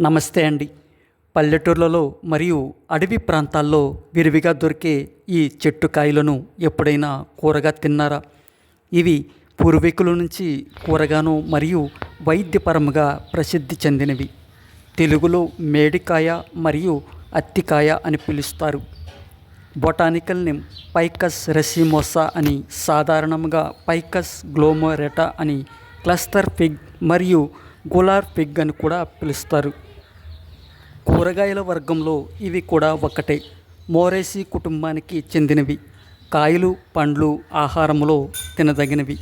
నమస్తే అండి. పల్లెటూర్లలో మరియు అడవి ప్రాంతాల్లో విరివిగా దొరికే ఈ చెట్టు కాయలను ఎప్పుడైనా కూరగా తిన్నారా? ఇవి పూర్వీకుల నుంచి కూరగాను మరియు వైద్యపరముగా ప్రసిద్ధి చెందినవి. తెలుగులో మేడికాయ మరియు అత్తికాయ అని పిలుస్తారు. బొటానికల్ నేమ్ పైకస్ రెసిమోసా అని సాధారణంగా పైకస్ గ్లోమోరెటా అని క్లస్టర్ ఫిగ్ మరియు గులార్ ఫిగ్ అని కూడా పిలుస్తారు. కూరగాయల వర్గంలో ఇవి కూడా ఒకటే. మోరేసి కుటుంబానికి చెందినవి. కాయలు పండ్లు ఆహారంలో తినదగినవి.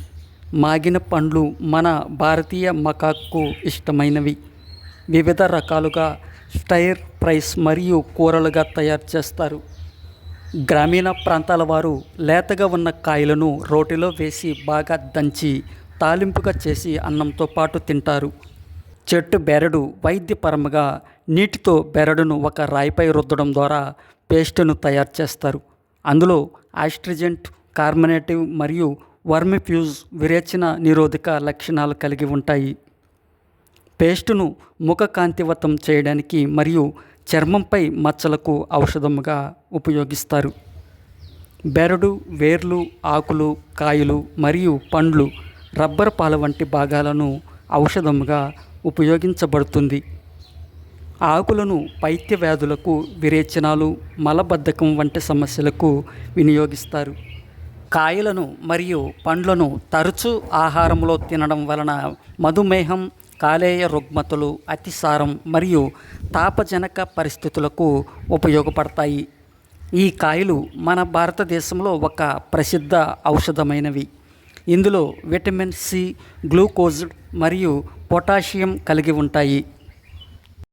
మాగిన పండ్లు మన భారతీయ మకాకు ఇష్టమైనవి. వివిధ రకాలుగా స్టైర్ ఫ్రైస్ మరియు కూరలుగా తయారు చేస్తారు. గ్రామీణ ప్రాంతాల వారు లేతగా ఉన్న కాయలను రోటిలో వేసి బాగా దంచి తాలింపుగా చేసి అన్నంతో పాటు తింటారు. చెట్టు బెరడు వైద్యపరంగా నీటితో బెరడును ఒక రాయిపై రుద్దడం ద్వారా పేస్టును తయారు చేస్తారు. అందులో ఆస్ట్రిజెంట్ కార్బనేటివ్ మరియు వర్మిఫ్యూజ్ విరేచన నిరోధక లక్షణాలు కలిగి ఉంటాయి. పేస్టును ముఖ కాంతివతం చేయడానికి మరియు చర్మంపై మచ్చలకు ఔషధముగా ఉపయోగిస్తారు. బెరడు వేర్లు ఆకులు కాయలు మరియు పండ్లు రబ్బర్ పాల వంటి భాగాలను ఔషధముగా ఉపయోగించబడుతుంది. ఆకులను పైత్య వ్యాధులకు విరేచనాలు మలబద్ధకం వంటి సమస్యలకు వినియోగిస్తారు. కాయలను మరియు పండ్లను తరచూ ఆహారంలో తినడం వలన మధుమేహం కాలేయ రుగ్మతలు అతిసారం మరియు తాపజనక పరిస్థితులకు ఉపయోగపడతాయి. ఈ కాయలు మన భారతదేశంలో ఒక ప్రసిద్ధ ఔషధమైనవి. ఇందులో విటమిన్ సి గ్లూకోజ్ మరియు పొటాషియం కలిగి ఉంటాయి.